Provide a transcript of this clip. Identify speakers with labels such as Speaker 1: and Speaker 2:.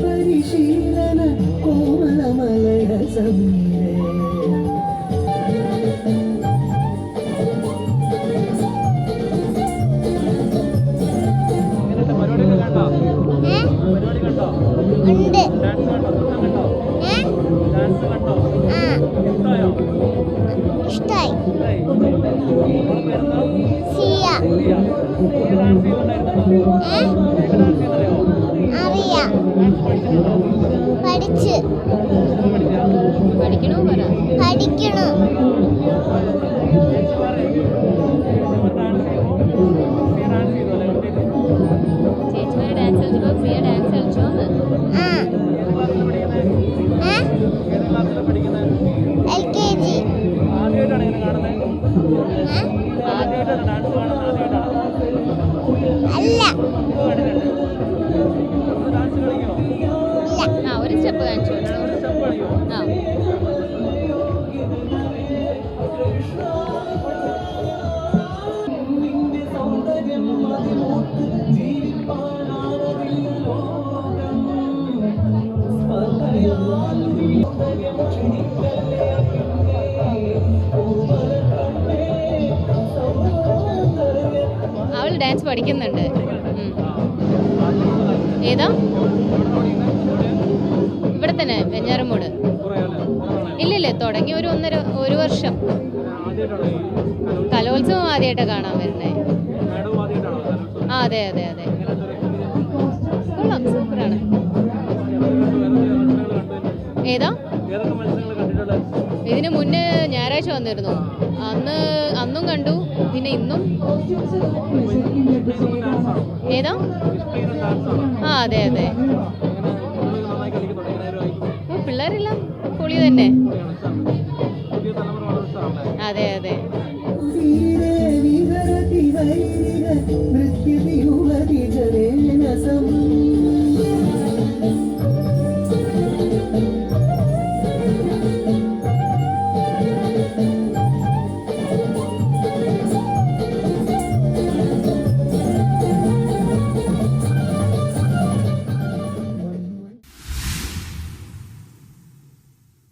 Speaker 1: പരിശീലന കോമളമലയ സമീരേ
Speaker 2: ഇങ്ങനത്തെ പരിപാടിയൊക്കെ കണ്ടോ? കണ്ടോ?
Speaker 3: ഉണ്ട്.
Speaker 2: ഡാൻസ് കണ്ടോ? നൃത്തം ഡാൻസ് കണ്ടോ?
Speaker 3: ആ.
Speaker 2: ഇഷ്ടമായോ
Speaker 3: ഇഷ്ടായി.
Speaker 2: ഇഷ്ടായി.
Speaker 3: സിയ. അറിയാം. പഠിച്ച്.
Speaker 4: പഠിക്കണു? അവൾ ഡാൻസ് പഠിക്കുന്നുണ്ട്. ഏതാ ഇവിടെ തന്നെ വെഞ്ഞാറമൂട് ഇല്ലില്ല തുടങ്ങി ഒരു ഒന്നര ഒരു വർഷം. കലോത്സവം ആദ്യമായിട്ട് കാണാൻ വരുന്നേ. ആ അതെ അതെ അതെ. സൂപ്പറാണ്. ഏതാ? ഇതിന് മുന്നേ ഞായറാഴ്ച വന്നിരുന്നു. അന്ന് അന്നും കണ്ടു പിന്നെ ഇന്നും. ഏതാ? ആ അതെ അതെ. ഓ തന്നെ.